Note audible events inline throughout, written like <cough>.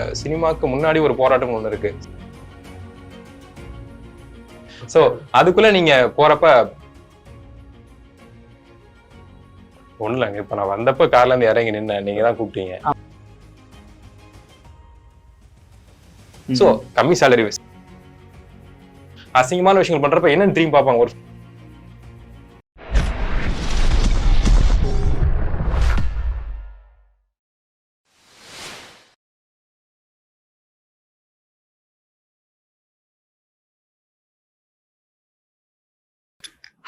அஹ் சினிமாக்கு முன்னாடி ஒரு போராட்டம் ஒண்ணு இருக்கு. சோ அதுக்குள்ள நீங்க போறப்ப ஒண்ணு இல்லைங்க. இப்ப நான் வந்தப்ப கார்ல இருந்து இறங்கி நின்ன நீங்க தான் கூப்பிட்டீங்க. சோ கம்மி சேலரி அசிங்கமான விஷயங்கள் பண்றப்ப என்னன்னு திரும்பி பார்ப்பாங்க. ஒரு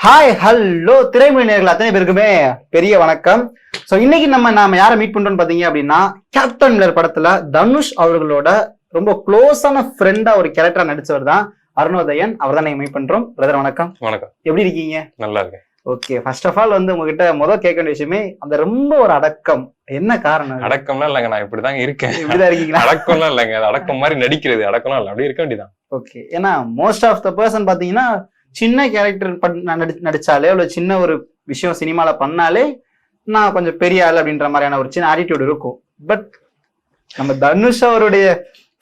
ஹாய் ஹலோ திரைமொழி நேர்கள் அத்தனை பேருக்குமே பெரிய வணக்கம். சோ இன்னைக்கு நம்ம நாம யாரை மீட் பண்றோம்னு பாத்தீங்க அப்படின்னா கேப்டன் மில்லர் படத்துல தனுஷ் அவர்களோட ரொம்ப க்ளோஸான ஃப்ரெண்டா ஒரு கேரக்டரா நடிச்சவர் தான் அருணோதயன். அவர் தான் மீட் பண்றோம். பிரதர் வணக்கம். வணக்கம். எப்படி இருக்கீங்க? நல்லா இருக்கேன். ஓகே ஃபர்ஸ்ட் ஆஃப் ஆல் வந்து உங்ககிட்ட முதல் கேட்க வேண்டிய விஷயமே அந்த ரொம்ப ஒரு அடக்கம். என்ன காரணம்? அடக்கம்லாம் இல்லைங்க நான் இப்படிதாங்க இருக்கேன். இப்படிதான் இருக்கீங்களா? அடக்கம்லாம் இல்லைங்க அடக்கம் மாதிரி நடிக்கிறது அடக்கம்லாம் இல்லை. அப்படியே இருக்க வேண்டியதான் ஓகே ஏன்னா மோஸ்ட் ஆஃப் த பர்சன் பாத்தீங்கன்னா சின்ன கேரக்டர் நடிச்சாலே ஒரு சின்ன ஒரு விஷயம் சினிமால பண்ணாலே நான் கொஞ்சம் பெரிய ஆள் அப்படின்ற மாதிரியான ஒரு சின்ன ஆட்டிடியூட் இருக்கும். பட் நம்ம தனுஷ் அவருடைய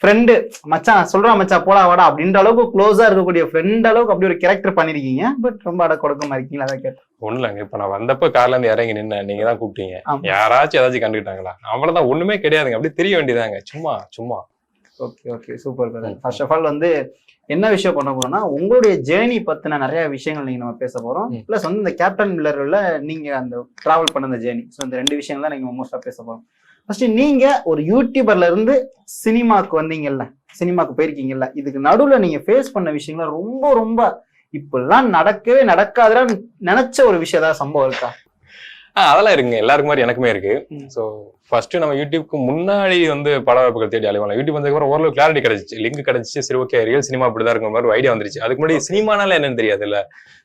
ஃப்ரெண்டு மச்சான் சொல்றான் மச்சான் போடா வாடா அப்படின்ற அளவுக்கு க்ளோஸா இருக்கக்கூடிய ஃப்ரெண்ட் அளவுக்கு அப்படி ஒரு கேரக்டர் பண்ணிருக்கீங்க. பட் ரொம்ப அட கொடுக்கமா இருக்கீங்களா? அதை கேட்டேன். ஒண்ணு இல்லைங்க இப்ப நான் வந்தப்ப கார்ல இருந்து இறங்கி நின்ன நீங்க தான் கூப்பிட்டீங்க. யாராச்சும் ஏதாச்சும் கண்டுக்கிட்டாங்களா? அவ்வளவுதான் ஒண்ணுமே கிடையாதுங்க. அப்படியே தெரிய வேண்டியதாங்க சும்மா சும்மா. Okay okay super brother first of all வந்து என்ன விஷயம் பண்ண போறோம்னா உங்களுடைய ஜேர்னி பத்தின நிறைய விஷயங்கள் நீங்க நம்ம பேச போறோம். பிளஸ் வந்து இந்த கேப்டன் மில்லர்ல நீங்க அந்த டிராவல் பண்ண அந்த ஜேர்னி ஸோ இந்த ரெண்டு விஷயங்கள் தான் நீங்க மோஸ்டா பேச போறோம். ஃபர்ஸ்ட் நீங்க ஒரு யூடியூபர்ல இருந்து சினிமாக்கு வந்தீங்கல்ல சினிமாக்கு போயிருக்கீங்கல்ல இதுக்கு நடுவுல நீங்க ஃபேஸ் பண்ண விஷயங்கள ரொம்ப ரொம்ப இப்படிலாம் நடக்கவே நடக்காதுன்னு நினைச்ச ஒரு விஷயம் ஏதாவது சம்பவம் இருக்கா? அதெல்லாம் இருக்குங்க எல்லாருக்கும் மாதிரி எனக்குமே இருக்கு. சோ ஃபர்ஸ்ட் நம்ம யூடியூப்க்கு முன்னாடி வந்து பட வாய்ப்புகள் தேடி அலைவாங்க. யூடியூப் வந்ததுக்கு அப்புறம் ஓரளவு கிளாரிட்டி கிடைச்சிச்சு. லிங்க் கிடைச்சிச்சு. சரி ஓகே ரியல் சினிமா இப்படிதான் இருக்கிற மாதிரி ஐடியா வந்துருச்சு. அதுக்கு முன்னாடி சினிமானால என்னன்னு தெரியாது இல்ல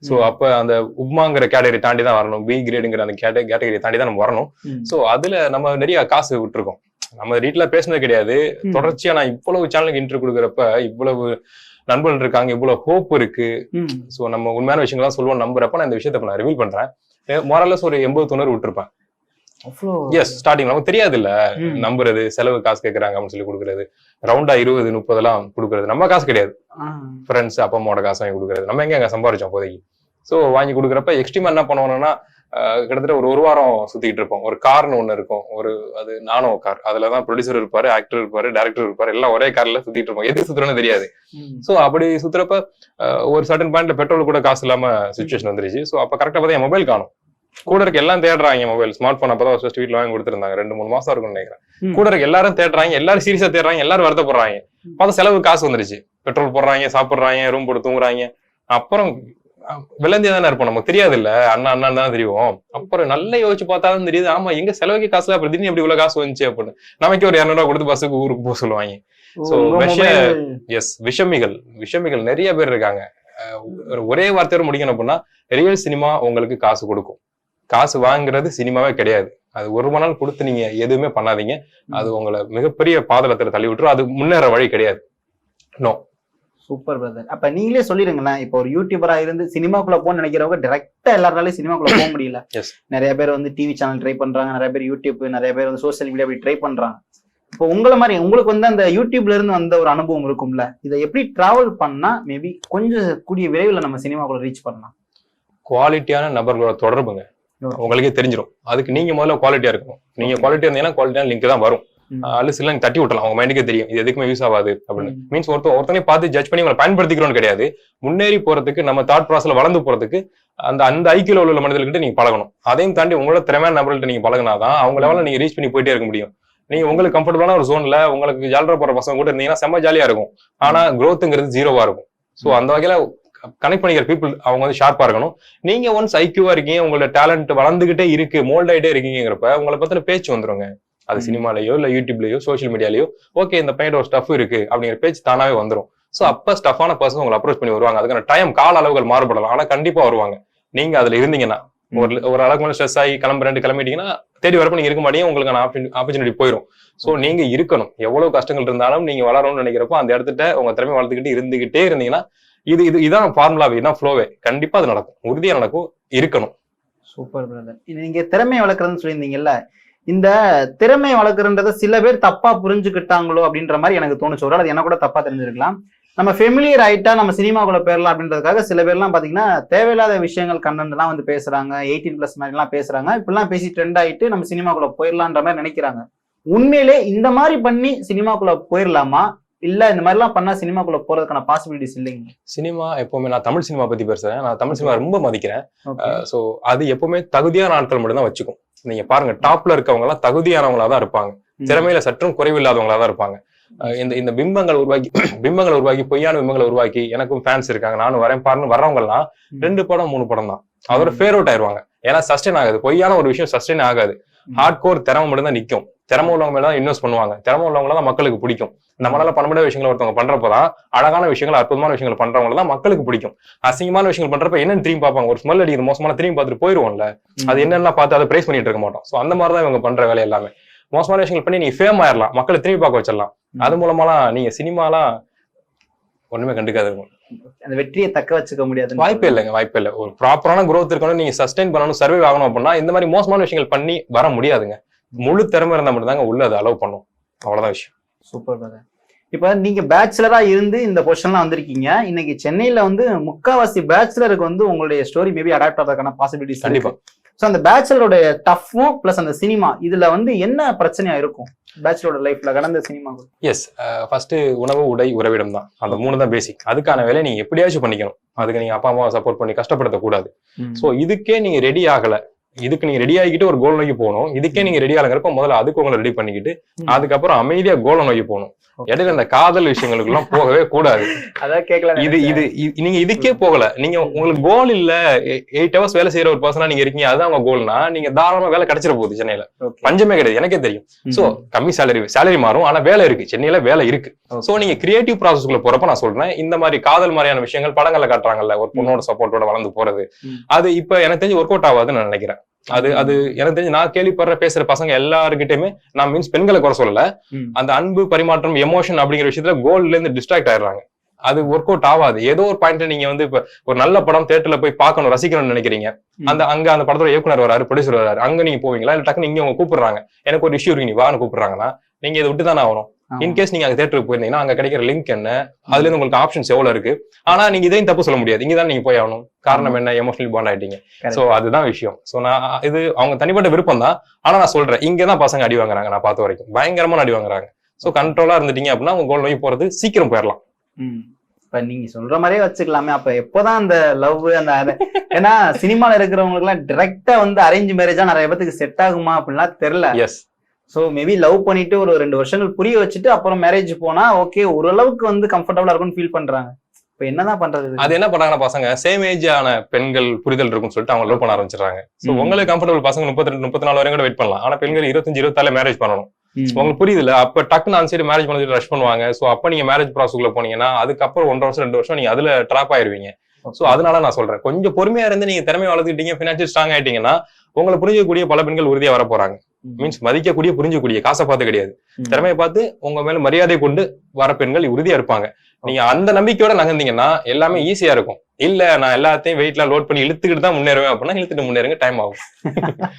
சோ ம். அப்ப அந்த உப்மாங்கிற கேட்டகரி தாண்டி தான் வரணும். பி கிரேடுங்கிற அந்த கேட்டகரி தாண்டி தான் நம்ம வரணும். சோ அதுல நம்ம நிறைய காசு விட்டுருக்கோம். நம்ம வீட்டுல பேசுனது கிடையாது. தொடர்ச்சியா நான் இவ்வளவு சேனலுக்கு இன்டர்வியூ கொடுக்குறப்ப இவ்வளவு நண்பர்கள் இருக்காங்க. இவ்வளவு ஹோப் இருக்கு. சோ நம்ம உண்மையான விஷயங்கள்லாம் சொல்லுவோம் நம்புறப்ப நான் இந்த விஷயத்தை நான் ரிவீல் பண்றேன். மொரலஸ் ஒரு எண்பது தொண்ணூறு விட்டுருப்பேன் எஸ் ஸ்டார்டிங் நமக்கு தெரியாது இல்ல. நம்புறது செலவு காசு கேக்குறாங்க அப்படின்னு சொல்லி கொடுக்குறது. ரவுண்டா இருபது முப்பதெல்லாம் கொடுக்குறது. நம்ம காசு கிடையாது. ஃப்ரெண்ட்ஸ் அப்பா அம்மாவோட காசு வாங்கி கொடுக்குறது. நம்ம எங்க அங்க சம்பாரிச்சோம் அப்போதைக்கு சோ வாங்கி கொடுக்குறப்ப எக்ஸ்ட்ரீமா என்ன பண்ணுவோம்னா கிட்டத்தட்ட ஒரு ஒரு வாரம் சுத்திட்டு இருப்போம். ஒரு கார்னு ஒண்ணு இருக்கும். ஒரு அது நானோ கார். அதுலதான் ப்ரொடியூசர் இருப்பாரு ஆக்டர் இருப்பாரு டேரக்டர் இருப்பாரு. எல்லாம் ஒரே கார்ல சுத்திட்டு இருப்போம். எது சுத்துறோன்னு தெரியாது. சோ அப்படி சுத்துறப்ப ஒரு சர்டன் பாயிண்ட்ல பெட்ரோல் கூட காசு இல்லாம சுச்சுவேஷன் வந்துருச்சு. சோ அப்ப கரெக்டா பார்த்தா என் மொபைல் காணும். கூட இருக்க எல்லாம் தேடுறாங்க மொபைல் ஸ்மார்ட் போன் அப்பதான் ஃபர்ஸ்ட் வீட்ல வாங்கி கொடுத்துருந்தாங்க. ரெண்டு மூணு மாசம் இருக்கும்னு நினைக்கிறேன். கூட இருக்க எல்லாரும் தேடுறாங்க. எல்லாரும் சீரியஸா தேடுறாங்க. எல்லாரும் வருத்தப்படுறாங்க பார்த்தா செலவு காசு வந்துருச்சு. பெட்ரோல் போடுறாங்க சாப்பிடுறாங்க ரூம் போட்டு தூங்குறாங்க. அப்புறம் விளந்தியா தானே இருப்போம். நமக்கு தெரியாது இல்ல அண்ணா அண்ணா தான் தெரியும் அப்புறம் நல்லா யோசிச்சு பார்த்தா தான் தெரியுது. ஆமா எங்க செலவுக்கு காசு அப்புறம் திடீர்னு எப்படி இவ்வளவு காசு வந்துச்சு அப்படின்னு. நமக்கு ஒரு இரநூறுவா கொடுத்து பஸ்ஸுக்கு ஊருக்கு போக சொல்லுவாங்க. உங்க விஷ- எஸ் விஷமிகள். விஷமிகள் நிறைய பேர் இருக்காங்க. ஒரே வார்த்தையோட முடிக்கணும் அப்படின்னா ரியல் சினிமா உங்களுக்கு காசு கொடுக்கும். காசு வாங்குறது சினிமாவே கிடையாது. அது ஒரு மணி நாள் கொடுத்து நீங்க எதுவுமே பண்ணாதீங்க. அது உங்களை மிகப்பெரிய பாதளத்துல தள்ளி விட்டுரும். அது முன்னேற வழி கிடையாது. நோ சூப்பர் பிரதர் அப்ப நீங்களே சொல்லிருங்களேன். இப்போ ஒரு யூடியூபரா இருந்து சினிமாக்குள்ள போன்னு நினைக்கிறவங்க டைரக்டா எல்லாராலையும் சினிமாக்குள்ள போக முடியல. <coughs> நிறைய பேர் வந்து டிவி சேனல் ட்ரை பண்றாங்க. நிறைய பேர் யூடியூப் நிறைய பேர் வந்து சோஷியல் மீடியா அப்படி ட்ரை பண்றாங்க. இப்போ உங்களை மாதிரி உங்களுக்கு வந்து அந்த யூடியூப்ல இருந்து வந்த ஒரு அனுபவம் இருக்கும்ல இதை எப்படி டிராவல் பண்ணா மேபி கொஞ்சம் கூடிய விரைவில் நம்ம சினிமாக்குள்ள ரீச் பண்ணலாம்? குவாலிட்டியான நபர்களோட தொடர்புங்க. உங்களுக்கே தெரிஞ்சிடும் அதுக்கு நீங்க முதல்ல குவாலிட்டியா இருக்கணும். நீங்க குவாலிட்டியா இருந்தீங்கன்னா குவாலிட்டியான லிங்க் தான் வரும். அல்ல சில தட்டி விட்டலாம் அவங்க மைண்டுக்கே தெரியும். இது எதுக்குமே யூஸ் ஆகாது அப்படின்னு. மீன்ஸ் ஒருத்தர் ஒருத்தனே பார்த்து ஜட்ஜ் பண்ணி உங்களை பயன்படுத்திக்கிறோம்னு கிடையாது. முன்னேறி போறதுக்கு நம்ம தாட் ப்ராசஸ்ல வளர்ந்து போறதுக்கு அந்த அந்த ஐக்கிய உள்ள மனிதர்கிட்ட நீங்க பழகணும். அதையும் தாண்டி உங்களோட திறமையான நபர்கள்ட்ட நீங்க பழகினாதான் அவங்க லெவலில் நீங்க ரீச் பண்ணி போயிட்டே இருக்க முடியும். நீங்க உங்களுக்கு கம்ஃபர்டபுளான ஒரு ஜோன்ல உங்களுக்கு ஜாலரா போற பசங்க கூட இருந்தீங்கன்னா செம்ம ஜாலியா இருக்கும். ஆனா growthங்கிறது ஜீரோவா இருக்கும். சோ அந்த வகையில கனெக்ட் பண்ணிக்கிற பீப்புள் அவங்க வந்து ஷார்ப்பா இருக்கணும். நீங்க ஒன்ஸ் ஐக்கியூவா இருக்கீங்க உங்களோட டேலண்ட் வளர்ந்துகிட்டே இருக்கு மோல்ட் ஆயிட்டே இருக்கீங்கிறப்ப உங்களை பத்தின பேச்சு வந்துருங்க. அது. சினிமாலயோ இல்ல யூடியூப்லயோ சோஷியல் மீடியாலயோ ஓகே இந்த பையன் ஒரு ஸ்டஃப் இருக்கு அப்படிங்கிற பேச்சு தானாவே வந்துரும். சோ அப்ப ஸ்டஃபான பர்சன் உங்களை அப்ரோச் பண்ணி வருவாங்க. அதுக்கான டைம் கால அளவுகள் மாறுபடலாம். ஆனா கண்டிப்பா வருவாங்க. நீங்க அதுல இருந்தீங்கன்னா ஒரு ஒரு அளவுக்கு மேல ஸ்ட்ரெஸ் ஆகி கிளம்புறேன் கிளம்பிட்டீங்கன்னா தேடி வரப்ப நீங்க இருக்க மாட்டீங்க உங்களுக்கான ஆப்பர்ச்சுனிட்டி போயிடும் சோ நீங்க இருக்கணும். எவ்வளவு கஷ்டங்கள் இருந்தாலும் நீங்க வளரணும்னு நினைக்கிறப்போ அந்த இடத்துல உங்க திறமை வளர்த்துக்கிட்டு இருந்துகிட்டே இருந்தீங்கன்னா இது இது இதான் ஃபார்முலாவே இதான் ஃப்ளோவே கண்டிப்பா அது நடக்கும். உறுதியா நடக்கும். இருக்கணும். சூப்பர் பிரதர் நீங்க திறமையை வளர்க்குறதுன்னு சொல்லியிருந்தீங்கல்ல இந்த திறமை வளர்க்குறன்றத சில பேர் தப்பா புரிஞ்சுக்கிட்டாங்களோ அப்படின்ற மாதிரி எனக்கு தோணுச்சு. ஒரு அது எனக்கு கூட தப்பா தெரிஞ்சிருக்கலாம். நம்ம ஃபெமிலியர் ஆயிட்டா நம்ம சினிமாக்குள்ள போயிடலாம் அப்படின்றதுக்காக சில பேர்லாம் பாத்தீங்கன்னா தேவையில்லாத விஷயங்கள் கண்டென்ட்லாம் வந்து பேசுறாங்க. எயிட்டீன் பிளஸ் மாதிரிலாம் பேசுறாங்க. இப்படிலாம் பேசி ட்ரெண்ட் ஆயிட்டு நம்ம சினிமாக்குள்ள போயிடலான்ற மாதிரி நினைக்கிறாங்க. உண்மையிலே இந்த மாதிரி பண்ணி சினிமாக்குள்ள போயிடலாமா இல்ல இந்த மாதிரிலாம் பண்ணா சினிமாக்குள்ள போறதுக்கான பாசிபிலிட்டிஸ் இல்லைங்க சினிமா எப்பவுமே நான் தமிழ் சினிமா பத்தி பேசுறேன். நான் தமிழ் சினிமா ரொம்ப மதிக்கிறேன். சோ அது எப்பவுமே தகுதியான ஆட்கள் மட்டும் தான் வச்சுக்கும். நீங்க பாருங்க டாப்ல இருக்கவங்க எல்லாம் தகுதியானவங்களா தான் இருப்பாங்க. திறமையில சற்றும் குறைவில்லாதவங்களா தான் இருப்பாங்க இந்த இந்த பிம்பங்களை உருவாக்கி <clears throat> பிம்பங்களை உருவாக்கி பொய்யான பிம்பங்களை உருவாக்கி எனக்கும் ஃபேன்ஸ் இருக்காங்க நானும் வரேன் பாருன்னு வர்றவங்க எல்லாம். ரெண்டு படம் மூணு படம் தான் அதோட. ஃபேர் அவுட் ஆயிருவாங்க ஏன்னா சஸ்டெயின் ஆகாது பொய்யான ஒரு விஷயம் சஸ்டெயின் ஆகாது. ஹார்ட் கோர் திறமை மட்டும் தான் நிக்கும் திறமை உள்ளவங்க மேல தான் இன்வெஸ்ட் பண்ணுவாங்க. திறமை உள்ளவங்க தான் மக்களுக்கு பிடிக்கும். நம்மளால பண்ண முடியாத விஷயங்களை ஒருத்தவங்க பண்றப்பதான் அழகான விஷயங்கள் அற்புதமான விஷயங்கள் பண்றவங்க தான் மக்களுக்கு பிடிக்கும். அசிங்கமான விஷயங்கள் பண்றப்ப என்னன்னு திரும்பி பார்ப்பாங்க. ஒரு ஸ்மெல் அடிக்குது மோசமான திரும்பி பார்த்துட்டு போயிருவோம்ல. அது என்னென்ன பார்த்து அதை பிரைஸ் பண்ணிட்டு இருக்க மாட்டோம். சோ அந்த மாதிரி தான் இவங்க பண்ற வேலை எல்லாமே. மோசமான விஷயங்கள் பண்ணி நீங்க ஃபேம் ஆயிரலாம். மக்களை திரும்பி பார்க்க வச்சிடலாம். அது மூலமாலாம் நீங்க சினிமாலாம் ஒண்ணுமே கண்டுக்காது அந்த வெற்றியை தக்க வச்சுக்க முடியாது வாய்ப்பே இல்லைங்க வாய்ப்பே இல்லை. ஒரு ப்ராப்பரான growth இருக்கணும் நீங்க சஸ்டைன் பண்ணணும் சர்வே ஆகணும் அப்படின்னா இந்த மாதிரி மோசமான விஷயங்கள் பண்ணி வர முடியாதுங்க. முழு திறமை இருந்தா மட்டும்தாங்க உள்ள அதை அலோவ் பண்ணும். அவ்வளவுதான் விஷயம். சூப்பர் பிரதர் இப்ப நீங்க பேச்சுலரா இருந்து இந்த பொசிஷன்லாம் வந்திருக்கீங்க. இன்னைக்கு சென்னையில வந்து முக்காவாசி பேச்சுலருக்கு வந்து உங்களுடைய ஸ்டோரி மேபி அடாப்ட் ஆகிறதுக்கான பாசிபிலிட்டிஸ் கண்டிப்பா. ஸோ அந்த பேச்சுலரோட டஃப்பும் பிளஸ் அந்த சினிமா இதுல வந்து என்ன பிரச்சனையா இருக்கும்? பேச்சுலரோட லைஃப்ல கடந்த சினிமா எஸ் ஃபர்ஸ்ட் உணவு உடை உறவிடம் தான். அந்த மூணு தான் பேசிக் அதுக்கான வேலையை நீங்க எப்படியாச்சும் பண்ணிக்கணும். அதுக்கு நீங்க அப்பா அம்மாவை சப்போர்ட் பண்ணி கஷ்டப்படுத்தக்கூடாது. ஸோ இதுக்கே நீங்க ரெடி ஆகல. இதுக்கு நீங்க ரெடி ஆகிக்கிட்டு ஒரு கோல் நோக்கி போகணும். இதுக்கே நீங்க ரெடி ஆகலங்கிறப்ப முதல்ல அதுக்கு உங்களை ரெடி பண்ணிக்கிட்டு. அதுக்கப்புறம் அமைதியா கோலை நோக்கி போகணும். இடையில இந்த காதல் விஷயங்களுக்கு எல்லாம் போகவே கூடாது. அதான் கேட்கல இது இது நீங்க இதுக்கே போகல. நீங்க உங்களுக்கு கோல் இல்ல எயிட் ஹவர்ஸ் வேலை செய்யற ஒரு பர்சனா நீங்க இருக்கீங்க அதுதான் உங்க கோல்னா நீங்க தாராளமா வேலை கிடைச்சிட போகுது சென்னையில. பஞ்சமே கிடையாது எனக்கே தெரியும். சோ கம்மி சேலரி சேலரி மாறும் ஆனா வேலை இருக்கு. சென்னையில வேலை இருக்கு. சோ நீங்க கிரியேட்டிவ் ப்ராசஸ்க்குள்ள போறப்ப நான் சொல்றேன் இந்த மாதிரி காதல் மாதிரியான விஷயங்கள் படங்கள்ல காட்டுறாங்கல்ல ஒரு பொண்ணோட சப்போர்ட்டோட வளர்ந்து போறது. அது இப்ப எனக்கு தெரிஞ்சு ஒர்க் அவுட் ஆகாதுன்னு நான் நினைக்கிறேன். அது அது எனக்கு தெரிஞ்சு நான் கேள்விப்படுற பேசுற பசங்க எல்லாருக்கிட்டையுமே நான் மீன்ஸ் பெண்களை குறை சொல்லல. அந்த அன்பு பரிமாற்றம் எமோஷன் அப்படிங்கிற விஷயத்துல கோல்ல இருந்து டிஸ்ட்ராக்ட் ஆயிடுறாங்க. அது ஒர்க் அவுட் ஆகாது. ஏதோ ஒரு பாயிண்ட்ல நீங்க வந்து இப்ப ஒரு நல்ல படம் தேட்டர்ல போய் பார்க்கணும் ரசிக்கணும்னு நினைக்கிறீங்க. அந்த அங்க அந்த படத்தோட இயக்குனர் வராரு ப்ரொடியூசர் வராரு. அங்க நீங்க போவீங்களா? இல்ல டக்குனு இங்க அவங்க கூப்பிடுறாங்க? எனக்கு ஒரு இஷ்யூ இருக்கு நீ வான்னு கூப்பிடுறாங்கன்னா நீங்க இதை விட்டு தானே ஆகணும். இன்கேஸ் நீங்க அங்க தேட்டருக்கு போயிருந்தீங்கன்னா அங்க கிடைக்கிற லிங்க் என்ன? அதுல இருந்து உங்களுக்கு ஆப்ஷன்ஸ் எவ்வளவு இருக்கு? ஆனா நீங்க இதையும் தப்பு சொல்ல முடியாது. இங்க தான் நீங்க போய் ஆகணும். காரணம் என்ன? எமோஷனல் பாண்ட் ஆயிட்டீங்க. சோ அதுதான் விஷயம். சோ நான் இது அவங்க தனிப்பட்ட விருப்பம் தான் ஆனா நான் சொல்றேன். இங்க தான் பசங்க அடி வாங்குறாங்க நான் பார்த்த வரைக்கும். பயங்கரமான அடி வாங்குறாங்க. சோ கண்ட்ரோலா இருந்துட்டீங்க அப்படின்னா உங்க கோல் நோக்கி போறது சீக்கிரம் போயிடலாம் இப்ப நீங்க சொல்ற மாதிரியே வச்சுக்கலாமே. அப்ப எப்போதான் அந்த லவ் அந்த ஏன்னா சினிமால இருக்கிறவங்களுக்கு எல்லாம் டிரெக்டா வந்து அரேஞ்ச் மேரேஜா நிறைய பேத்துக்கு செட் ஆகுமா அப்படின்லாம் தெரியல. சோ மேபி லவ் பண்ணிட்டு ஒரு ரெண்டு வருஷங்கள் புரிய வச்சுட்டு அப்புறம் மேரேஜ் போனா ஓகே ஓரளவுக்கு வந்து கம்ஃபர்டபுளா இருக்கும்னு ஃபீல் பண்றாங்க. இப்ப என்னதான் பண்றது? அது என்ன பண்றாங்கன்னா பசங்க சேம் ஏஜ் ஆன பெண்கள் புரிதல் இருக்கும்னு சொல்லிட்டு அவங்க லவ் பண்ண ஆரம்பிச்சிடுறாங்க. ம். உங்களுக்கு கம்ஃபர்டபுள் பசங்க முப்பத்தி ரெண்டு முப்பத்தி நாலு வரைக்கும் கூட வெயிட் பண்ணலாம். ஆனா பெண்கள் இருபத்தஞ்சு இருபத்தால மேரேஜ் பண்ணணும். உங்களுக்கு புரியுதுல அப்ப டக்குன்னு அந்த சைடு மேரேஜ் பண்ணி ரஷ் பண்ணுவாங்க. சோ அப்ப நீங்க மேரேஜ் ப்ராசஸ்க்குள்ள போனீங்கன்னா அதுக்கப்புறம் ஒன்றரை வருஷம் ரெண்டு வருஷம் நீங்க அதுல ட்ராப் ஆயிருவீங்க. சோ அதனால நான் சொல்றேன். கொஞ்சம் பொறுமையா இருந்து நீங்க திறமையை வளர்த்துக்கிட்டீங்க பினான்சியல் ஸ்ட்ராங் ஆயிட்டீங்கன்னா உங்களை புரிஞ்சக்கூடிய பல பெண்கள் உறுதியா வர போறாங்க. மீன்ஸ் மதிக்கக்கூடிய புரிஞ்சக்கூடிய காசை பார்த்து கிடையாது. திறமையை பார்த்து உங்க மேல மரியாதை கொண்டு வர பெண்கள் உறுதியா இருப்பாங்க. நீங்க அந்த நம்பிக்கையோட நகர்ந்தீங்கன்னா எல்லாமே ஈஸியா இருக்கும். இல்ல நான் எல்லாத்தையும் வெயிட்ல லோட் பண்ணி இழுத்துக்கிட்டு தான் முன்னேறுவேன் அப்படின்னா இழுத்துட்டு முன்னேறுங்க டைம் ஆகும். <laughs>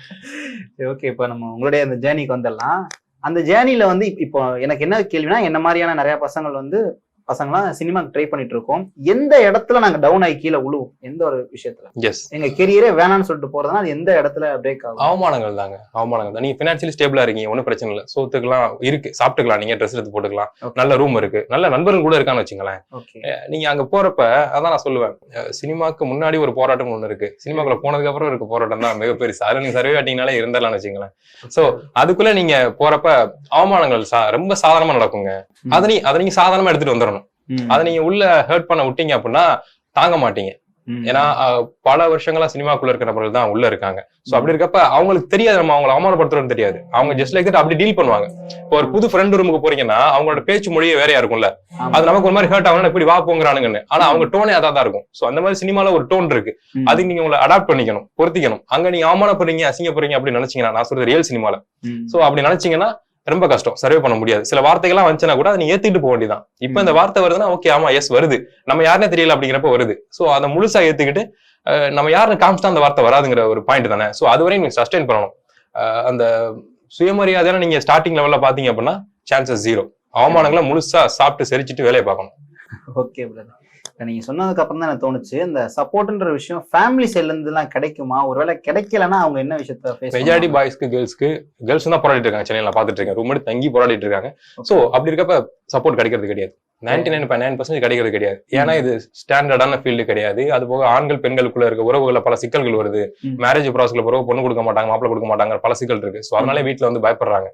ஓகே இப்போ நம்ம உங்களுடைய அந்த ஜேர்னிக்கு வந்துடலாம். அந்த ஜேர்னில வந்து இப்- இப்போ எனக்கு என்ன கேள்வினா என்ன மாதிரியான நிறைய பசங்கள் வந்து பசங்களாம் சினிமாக்கு ட்ரை பண்ணிட்டு இருக்கோம் எந்த இடத்துல நாங்க டவுன் ஆகி கீழே விழுவோம் எந்த ஒரு விஷயத்துல? எஸ் எங்க கெரியரே வேணாம்னு சொல்லிட்டு போறதுனா அது எந்த இடத்துல பிரேக் ஆகும்? அவமானங்கள் தாங்க. அவமானங்கள் தான். நீங்க பினான்சியலி ஸ்டேபிளா இருக்கீங்க. ஒன்றும் பிரச்சனை இல்லை. சோத்துக்கலாம் இருக்கு. சாப்பிட்டுக்கலாம். நீங்க ட்ரெஸ் எடுத்து போட்டுக்கலாம். நல்ல ரூம் இருக்கு. நல்ல நண்பர்கள் கூட இருக்கான்னு வச்சுங்களேன். நீங்க அங்க போறப்ப அதான் நான் சொல்லுவேன். சினிமாக்கு முன்னாடி ஒரு போராட்டம் ஒண்ணு இருக்கு. சினிமாக்குள்ள போனதுக்கு அப்புறம் இருக்க போராட்டம் தான் மிகப்பெரிய அதுல நீங்க சர்வே ஆட்டிங்கனாலே இருந்தலாம்னு வச்சுங்களேன். சோ அதுக்குள்ள நீங்க போறப்ப அவமானங்கள் ரொம்ப சாதாரணமா நடக்குங்க. அதை நீ அதை நீங்க சாதாரணமா எடுத்துட்டு வந்துடணும் அதை நீங்க உள்ள ஹர்ட் பண்ண விட்டீங்க அப்படின்னா தாங்க மாட்டீங்க. ஏன்னா பல வருஷங்களா சினிமாக்குள்ள இருக்கிற நபர்கள் தான் உள்ள இருக்காங்க. சோ அப்படி இருக்கப்ப அவங்களுக்கு தெரியாது. நம்ம அவங்களை அவமானப்படுத்துறோம்னு தெரியாது. அவங்க ஜஸ்ட் லைக் தட் அப்படி டீல் பண்ணுவாங்க. இப்போ ஒரு புது ஃப்ரெண்ட் ரூமுக்கு போறீங்கன்னா அவங்களோட பேச்சு மொழியே வேறையா இருக்கும்ல அது நமக்கு ஒரு மாதிரி ஹர்ட் ஆகணும் இப்படி வா போங்கிறானுங்கன்னு. ஆனா அவங்க டோனே அதான் தான் இருக்கும். சோ அந்த மாதிரி சினிமால ஒரு டோன் இருக்கு. அதுக்கு நீங்க உங்களை அடாப்ட் பண்ணிக்கணும் பொருத்திக்கணும். அங்க நீங்க அவமானப்படுறீங்க அசிங்கப்படுறீங்க அப்படின்னு நினைச்சீங்கன்னா நான் சொல்றது ரியல் சினிமால. சோ அப்படி நினைச்சீங்கன்னா ரொம்ப கஷ்டம். சர்வே பண்ண முடியாது. சில வார்த்தைகள்லாம் வந்துச்சுன்னா கூட அதை நீங்க ஏத்துக்கிட்டு போக வேண்டியதான் இப்ப இந்த வார்த்தை வருதுன்னா ஓகே ஆமா எஸ் வருது. நம்ம யாருனே தெரியல அப்படிங்கிறப்ப வருது. சோ அதை முழுசா ஏத்துக்கிட்டு நம்ம யாருன்னு காமிச்சிட்டா அந்த வார்த்தை வராதுங்கிற ஒரு பாயிண்ட் தானே? சோ அது வரையும் நீங்க சஸ்டைன் பண்ணணும். அந்த சுயமரியாதையான நீங்க ஸ்டார்டிங் லெவல்ல பாத்தீங்க அப்படின்னா சான்சஸ் ஜீரோ அவமானங்களை முழுசா சாப்பிட்டு செரிச்சிட்டு வேலையை பார்க்கணும். <laughs> ஓகே பிரதர் நீங்க சொன்னதுக்கு அப்புறம் தான் எனக்கு தோணுச்சு. இந்த சப்போர்ட்ன்ற விஷயம் ஃபேமிலி சைட்ல இருந்து எல்லாம் கிடைக்குமா? ஒருவேளை கிடைக்கலன்னா அவங்க என்ன விஷயத்த மெஜாரிட்டி பாய்ஸ்க்கு கேர்ள்ஸ்க்கு கேர்ள்ஸ் தான் போராடிட்டு இருக்காங்க. சென்னையில பாத்துட்டு இருக்கேன். ரூம் எடுத்து தங்கி போராடிட்டு இருக்காங்க. சோ அப்படி இருக்கப்ப சப்போர்ட் கிடைக்கிறது கிடையாது. நைன்டி நைன் நைன் பர்சன்ட் கிடைக்கிறது கிடையாது. ஏன்னா இது ஸ்டாண்டர்டான ஃபீல்டு கிடையாது. அது போக ஆண்கள் பெண்களுக்குள்ள இருக்க உறவுகள்ல பல சிக்கல்கள் வருது. மேரேஜ் ப்ராசஸ்ல பிறகு பொண்ணு கொடுக்க மாட்டாங்க மாப்பிள்ளை கொடுக்க மாட்டாங்க பல சிக்கல் இருக்கு. ஸோ அதனால வீட்ல வந்து பயப்படுறாங்க.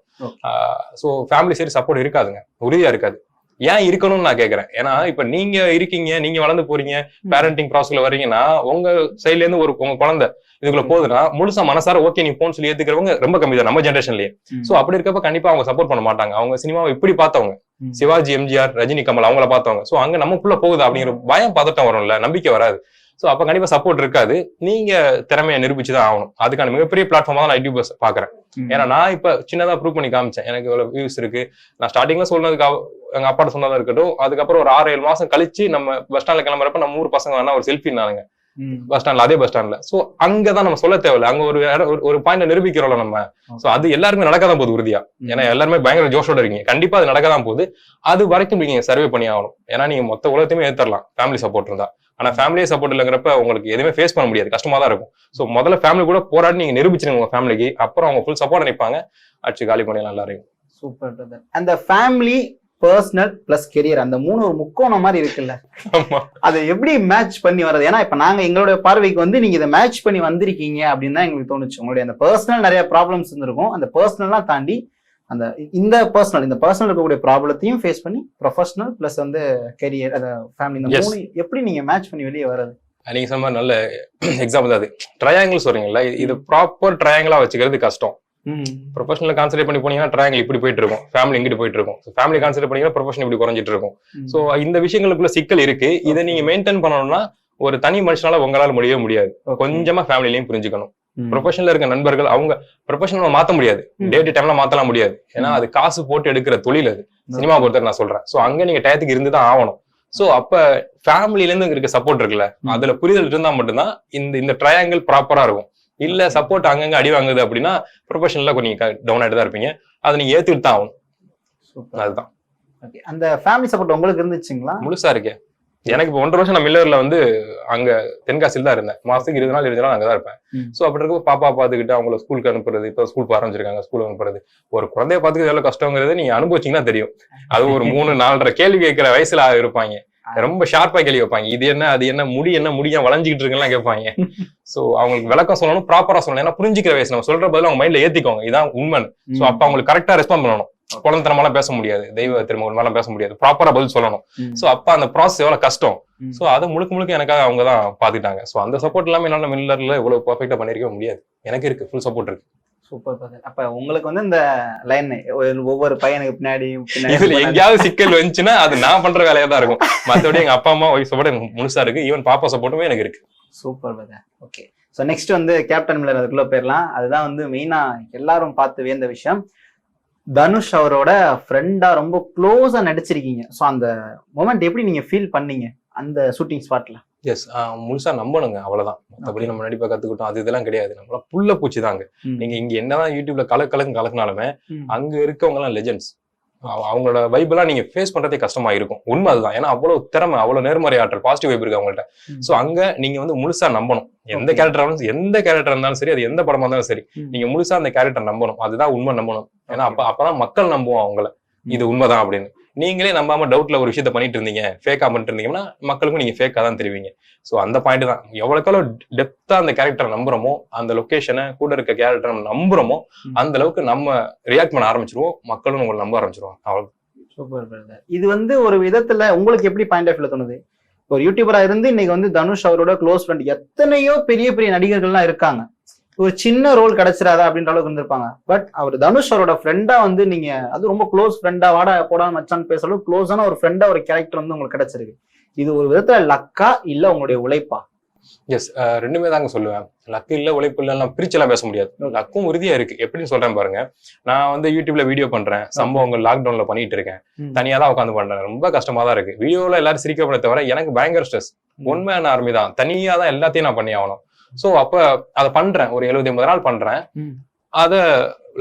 ஸோ ஃபேமிலி சைடு சப்போர்ட் இருக்காதுங்க. உறுதியா இருக்காது. ஏன் இருக்கணும்னு நான் கேக்குறேன். ஏன்னா இப்ப நீங்க இருக்கீங்க நீங்க வளர்ந்து போறீங்க பேரண்டிங் ப்ராசஸ்ல வர்றீங்கன்னா உங்க சைட்ல இருந்து ஒரு உங்க குழந்தை இதுக்குள்ள போகுதுன்னா முழுசா மனசார ஓகே நீ போன்னு சொல்லி ஏத்துக்கிறவங்க ரொம்ப கம்மி தான் நம்ம ஜென்ரேஷன்லயே சோ அப்படி இருக்கப்ப கண்டிப்பா அவங்க சப்போர்ட் பண்ண மாட்டாங்க. அவங்க சினிமாவை இப்படி பார்த்தவங்க. சிவாஜி எம்ஜிஆர் ரஜினி கமல் அவங்கள பார்த்தவங்க. சோ அங்க நமக்குள்ள போகுது அப்படிங்கிற பயம் பதட்டம் வரும்ல நம்பிக்கை வராது. சோ அப்ப கண்டிப்பா சப்போர்ட் இருக்காது. நீங்க திறமையை நிரூபிச்சுதான் ஆகணும். அதுக்கான மிகப்பெரிய பிளாட்ஃபார்மா தான் நான் யூடியூபர்ஸ் பாக்குறேன் ஏன்னா நான் இப்ப சின்னதா ப்ரூவ் பண்ணி காமிச்சேன். எனக்கு இவ்வளவு வியூஸ் இருக்கு. நான் ஸ்டார்டிங்ல சொன்னதுக்கு அவ- எங்க அப்பாட்ட சொன்னதா இருக்கட்டும். அதுக்கப்புறம் ஒரு ஆறு ஏழு மாசம் கழிச்சு நம்ம பஸ் ஸ்டாண்ட்ல கிளம்புறப்ப நம்ம ஊர் பசங்க வேணா ஒரு செல்ஃபி நானுங்க பஸ் ஸ்டாண்ட்ல அதே பஸ் ஸ்டாண்ட்ல. சோ அங்கதான் நம்ம சொல்ல தேவையில்ல. அங்க ஒரு ஒரு- பாயிண்ட் நிரூபிக்கிறோம்ல நம்ம. சோ அது எல்லாருமே நடக்க தான் போகுது உறுதியா. ஏன்னா எல்லாருமே பயங்கர ஜோஷோட இருக்கீங்க. கண்டிப்பா அது நடக்க தான் போகுது. அது வரைக்கும் நீங்க சர்வே பண்ணி ஆகணும். ஏன்னா நீங்க மொத்த உலகத்தையுமே ஏத்தரலாம் ஃபேமிலி சப்போர்ட் இருந்தா. ஆனா ஃபேமிலியே சப்போர்ட் இல்லைங்கிறப்ப உங்களுக்கு எதுவுமே ஃபேஸ் பண்ண முடியாது. கஷ்டமா தான் இருக்கும். சோ முதல்ல ஃபேமிலி கூட போராடி நீங்க நிரூபிச்சிருங்க உங்க ஃபேமிலிக்கு அப்புறம் அவங்க ஃபுல் சப்போர்ட் நினைப்பாங்க அடிச்சு காலி பண்ணிடலாம் எல்லாரையும். சூப்பர் அந்த ஃபேமிலி பர்சனல் பிளஸ் கெரியர் அந்த மூணு ஒரு முக்கோணம் மாதிரி இருக்குல்ல. அதை எப்படி மேட்ச் பண்ணி வர்றது? ஏன்னா இப்ப நாங்க எங்களுடைய பார்வைக்கு வந்து நீங்க இதை மேட்ச் பண்ணி வந்திருக்கீங்க அப்படின்னு தான் எங்களுக்கு தோணுச்சு. உங்களுடைய அந்த பர்சனல் நிறைய ப்ராப்ளம்ஸ் இருந்திருக்கும். அந்த பர்சனல்லாம் தாண்டி அந்த இந்த பர்சனல் இந்த பர்சனல் இருக்கக்கூடிய ப்ராப்ளத்தையும் ஃபேஸ் பண்ணி ப்ரொஃபஷனல் பிளஸ் வந்து கெரியர் அந்த ஃபேமிலி இந்த. மூணு எப்படி நீங்க மேட்ச் பண்ணி வெளியே வர்றது? நீங்க சொன்ன மாதிரி நல்ல எக்ஸாம்பிள் அது. ட்ரையாங்கிள் சொல்றீங்கல்ல இது- இது ப்ராப்பர் ட்ரையாங்கிளா வச்சுக்கிறது கஷ்டம். ப்ரொஃபஷனல் கான்சென்ட்ரேட் பண்ணி போனீங்கன்னா ட்ரையாங்கிள் இப்படி போயிட்டு இருக்கும் ஃபேமிலி இங்கிட்டு போயிட்டு இருக்கும் ஃபேமிலி கான்சென்ட்ரேட் பண்ணீங்கன்னா ப்ரொஃபஷன் இப்படி குறைஞ்சிட்டு இருக்கும் சோ இந்த விஷயங்களுக்குள்ள சிக்கல் இருக்கு. இதை நீங்க மெயின்டைன் பண்ணணும்னா ஒரு தனி மனுஷனால உங்களால முடியவே முடியாது. கொஞ்சமா ஃபேமிலிலையும் புரிஞ்சுக்கணும். ப்ரொஃபஷன்ல இருக்க நண்பர்கள் அவங்க ப்ரொஃபஷனல் மாத்த முடியாது. டே டு டைம்ல மாத்தலாம் முடியாது. ஏன்னா அது காசு போட்டு எடுக்கிற தொழில் அது. சினிமா பொறுத்தவரை நான் சொல்றேன். சோ அங்க நீங்க டயத்துக்கு இருந்து தான் ஆகணும். சோ அப்ப ஃபேமிலில இருந்து இருக்க சப்போர்ட் இருக்குல்ல. அதுல புரிதல் இருந்தா மட்டும்தான் இந்த இந்த ட்ரையாங்கிள் ப்ராப்பரா இருக்கும். இல்ல சப்போர்ட் அங்கங்க அடி வாங்குது அப்படின்னா ப்ரொஃபஷனல்ல கொஞ்சம் டவுன் ஆயிட்டு தான் இருப்பீங்க. அதை நீங்க ஏத்துக்கிட்டு தான் ஆகணும். அதுதான். அந்த ஃபேமிலி சப்போர்ட் உங்களுக்கு இருந்துச்சுங்களா? முழுசா இருக்கே. எனக்கு இப்போ ஒன்றரை வருஷம் நான் மில்லர்ல வந்து அங்க தென்காசியில் தான் இருந்தேன். மாசத்துக்கு இருபது நாள் இருபது நாள் அங்கதான் இருப்பேன். ம். சோ அப்படி இருக்க பாப்பா பாத்துக்கிட்டு அவங்கள ஸ்கூலுக்கு அனுப்புறது இப்போ ஸ்கூல் ஆரம்பிச்சிருக்காங்க ஸ்கூல் அனுப்புறது. ஒரு குழந்தைய பாத்துக்கிறது எவ்வளவு கஷ்டங்கிறது நீங்க அனுபவிச்சீங்கன்னா தெரியும். அது ஒரு மூணு நாலரை கேள்வி கேட்கிற வயசுல இருப்பாங்க. ரொம்ப ஷார்ப்பா கேள்வி வைப்பாங்க இது என்ன அது என்ன முடி என்ன முடியா வளைஞ்சிக்கிட்டு இருக்குலாம் கேட்பாங்க. சோ அவங்களுக்கு விளக்கம் சொல்லணும் ப்ராப்பரா சொல்லணும். ஏன்னா புரிஞ்சுக்கிற வயசு. நம்ம சொல்ற பதில் அவங்க மைண்ட்ல ஏத்திக்கோங்க. இதான் உண்மை. சோ அப்ப அவங்களுக்கு கரெக்டா ரெஸ்பாண்ட் பண்ணணும். குழந்தைத்தனமாலாம் பேச முடியாது. தெய்வ திரும்ப மாதிரிலாம் பேச முடியாது. ப்ராப்பரா பதில் சொல்லணும். சோ அப்ப அந்த ப்ராசஸ் எவ்வளவு கஷ்டம். சோ அதை முழுக்க முழுக்க எனக்காக அவங்க தான் பாத்துட்டாங்க சோ அந்த சப்போர்ட் இல்லாம என்னால மில்லர்ல இவ்வளவு பர்ஃபெக்டா பண்ணிருக்க முடியாது. எனக்கு இருக்கு. ஃபுல் சப்போர்ட் இருக்கு. சூப்பர் பிரதர் அப்ப உங்களுக்கு வந்து இந்த லைன் ஒவ்வொரு பையனுக்கு பின்னாடி இதுல எங்கேயாவது சிக்கல் வந்துச்சுன்னா அது நான் பண்ற வேலையா தான் இருக்கும். மத்தபடி எங்க அப்பா அம்மா ஒய்ஃப் சப்போர்ட் எனக்கு முழுசா இருக்கு. ஈவன் பாப்பா சப்போர்ட்டுமே எனக்கு இருக்கு. Super brother okay so next வந்து கேப்டன் மில்லர் அதுக்குள்ள போயிடலாம் அதுதான் வந்து மெயினா எல்லாரும் பார்த்து வியந்த விஷயம். தனுஷ் அவரோட ஃப்ரெண்டா ரொம்ப க்ளோஸா நடிச்சிருக்கீங்க. ஸோ அந்த மொமெண்ட் எப்படி நீங்க ஃபீல் பண்ணீங்க? அந்த ஷூட்டிங் ஸ்பாட்ல எஸ் முழுசா நம்பணுங்க அவ்வளவுதான். மத்தபடி நம்ம நடிப்பை கத்துக்கிட்டோம் அது இதெல்லாம் கிடையாது. நம்மள புள்ள பூச்சி தாங்க நீங்க இங்க என்னதான் யூடியூப்ல கலக்கு கலக்கு கலக்குனாலுமே அங்க இருக்கவங்க எல்லாம் லெஜெண்ட்ஸ் அவங்களோட வைபெல்லாம் நீங்க ஃபேஸ் பண்றதே கஷ்டமா இருக்கும். உண்மை அதுதான். ஏன்னா அவ்வளவு திறமை அவ்வளவு நேர்மறை ஆற்றல் பாசிட்டிவ் வைப் இருக்கு அவங்கள்ட்ட. சோ அங்க நீங்க வந்து முழுசா நம்பணும். எந்த. கேரக்டர் இருந்தாலும் எந்த கேரக்டர் இருந்தாலும் சரி அது எந்த படமா இருந்தாலும் சரி. நீங்க முழுசா அந்த கேரக்டர் நம்பணும். அதுதான் உண்மை நம்பணும். ஏன்னா அப்ப அப்பதான் மக்கள் நம்புவோம் அவங்கள. இது உண்மைதான் அப்படின்னு. நீங்களே நம்பாம டவுட்ல ஒரு விஷயத்த பண்ணிட்டு இருந்தீங்க ஃபேக்கா பண்ணிட்டு இருந்தீங்கன்னா மக்களுக்கும் நீங்க ஃபேக்கா தான் தெரிவிங்க. சோ அந்த பாயிண்ட் தான். எவ்வளவுக்கு டெப்தா அந்த கேரக்டரை நம்புறோமோ அந்த லொகேஷனை கூட இருக்க கேரக்டர் நம்ம நம்புறோமோ. அந்த அளவுக்கு நம்ம ரியாக்ட் பண்ண ஆரம்பிச்சிருவோம். மக்களும் உங்களை நம்ப ஆரம்பிச்சிருவாங்க. அவ்வளவு சூப்பர் இது வந்து ஒரு விதத்துல உங்களுக்கு எப்படி பாயிண்ட் ஆஃப் தோணுது? ஒரு யூடியூபரா இருந்து இன்னைக்கு வந்து தனுஷ் அவரோட க்ளோஸ் ஃப்ரெண்ட் எத்தனையோ பெரிய பெரிய நடிகர்கள்லாம் இருக்காங்க. ஒரு சின்ன ரோல் கிடைச்சிடாதா அப்படின்ற அளவுக்கு இருந்திருப்பாங்க. பட் அவர் தனுஷ் அவரோட ஃப்ரெண்டா வந்து நீங்க அது ரொம்ப க்ளோஸ் ஃப்ரெண்டா வாடா போடா மச்சான் பேசுற அளவுக்கு க்ளோஸான ஒரு ஃப்ரெண்டா ஒரு கேரக்டர் வந்து உங்களுக்கு கிடைச்சிருக்கு. இது ஒரு விதத்துல லக்கா இல்ல உங்களுடைய உழைப்பா? எஸ் ரெண்டுமே தாங்க சொல்லுவேன். லக்கு இல்ல உழைப்பு இல்ல பிரிச்செல்லாம் பேச முடியாது. லக்கும் உறுதியா இருக்கு. எப்படின்னு சொல்றேன் பாருங்க. நான் வந்து யூடியூப்ல வீடியோ பண்றேன். சம்பவங்கள் லாக்டவுன்ல பண்ணிட்டு இருக்கேன். தனியா தான் உட்காந்து பண்றேன். ரொம்ப கஷ்டமா தான் இருக்கு. வீடியோல எல்லாரும் சிரிக்கப்பட தவிர எனக்கு பயங்கர ஸ்ட்ரெஸ். உண்மையான ஆர்மி தான். தனியா தான் எல்லாத்தையும் நான் பண்ணி ஆகணும் சோ அப்ப அதை பண்றேன். ஒரு எழுபது ஐம்பது நாள் பண்றேன். அத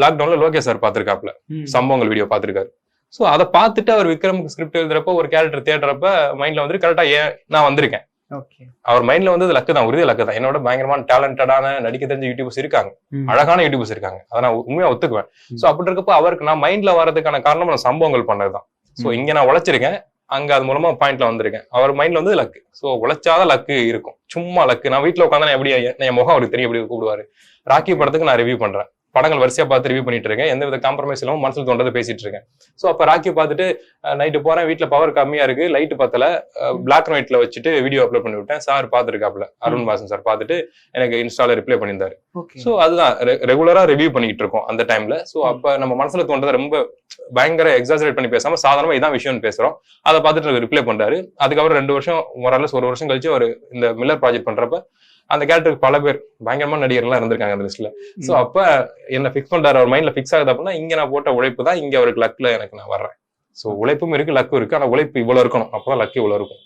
லாக்டவுன்ல லோகேஷ் சார் பார்த்திருக்காப்ல. சம்பவங்கள் வீடியோ பார்த்திருக்காரு. ஸோ அதை பார்த்துட்டு அவர் விக்ரமுக்கு ஸ்கிரிப்ட் எழுதுறப்ப ஒரு கேரக்டர் தேடுறப்ப மைண்ட்ல வந்து கரெக்டா ஏன் நான் வந்திருக்கேன். அவர் மைண்ட்ல வந்து லக்கு தான் உறுதி லக்கு தான். என்னோட பயங்கரமான டேலண்டடான நடிக்க தெரிஞ்ச யூடியூபர்ஸ் இருக்காங்க. அழகான யூடியூபர்ஸ் இருக்காங்க. அதை நான் உண்மையா ஒத்துக்குவேன். சோ அப்படி இருக்கப்ப அவருக்கு நான் மைண்ட்ல வர்றதுக்கான காரணம் நான் சம்பவங்கள் பண்ணதுதான். சோ. இங்க நான் உழைச்சிருக்கேன். அங்க அது மூலமா பாயிண்ட்ல வந்திருக்கேன். அவர் மைண்ட்ல வந்து லக்கு சோ உழைச்சாத லக்கு இருக்கும். சும்மா லக்கு நான் வீட்டில் உட்காந்து எப்படி என் முகம் அவருக்கு தெரியும் எப்படி கூப்பிடுவாரு. ராக்கி படத்துக்கு நான் ரிவ்யூ பண்றேன். படங்கள் வரிசையா பார்த்து ரிவ்யூ பண்ணிட்டு இருக்கேன். எந்த வித காம்ப்ரமைஸ் இல்லாம மனசுல தோன்றதை பேசிட்டு இருக்கேன். சோ அப்ப ராக்கி பார்த்துட்டு நைட்டு போறேன். வீட்டுல பவர் கம்மியா இருக்கு. லைட் பத்தல. பிளாக் அண்ட் ஒயிட்ல வச்சுட்டு வீடியோ அப்லோட் பண்ணி விட்டேன். சார் பாத்துருக்காப்ல அருண் வாசன் சார் பார்த்துட்டு எனக்கு இன்ஸ்டால ரிப்ளை பண்ணியிருந்தாரு. சோ அதுதான். ரெகுலரா ரிவ்யூ பண்ணிட்டு இருக்கோம் அந்த டைம்ல சோ அப்ப நம்ம மனசுல தோன்றதை ரொம்ப பயங்கர எக்ஸாசரேட் பண்ணி பேசாம சாதாரணமா இதான் விஷயம்னு பேசுறோம். அதை பார்த்துட்டு ரிப்ளை பண்றாரு. அதுக்கப்புறம் ரெண்டு வருஷம் மொரலஸ் ஒரு வருஷம் கழிச்சு ஒரு இந்த மில்லர் ப்ராஜெக்ட் பண்றப்ப அந்த கேரக்டருக்கு பல பேர் பயங்கரமான நடிகர்லாம் இருந்திருக்காங்க அந்த லிஸ்ட்ல சோ. அப்ப என்ன ஃபிக்ஸ் பண்றாரு அவர் மைண்ட்ல ஃபிக்ஸ் ஆகுது அப்படின்னா இங்க நான் போட்ட உழைப்பு தான் இங்க அவருக்கு லக்ல எனக்கு நான் வர்றேன். சோ உழைப்பும் இருக்கு லக்கும் இருக்கு ஆனா உழைப்பு இவ்வளவு இருக்கணும். அப்பதான் லக்கு இவ்வளவு இருக்கும்.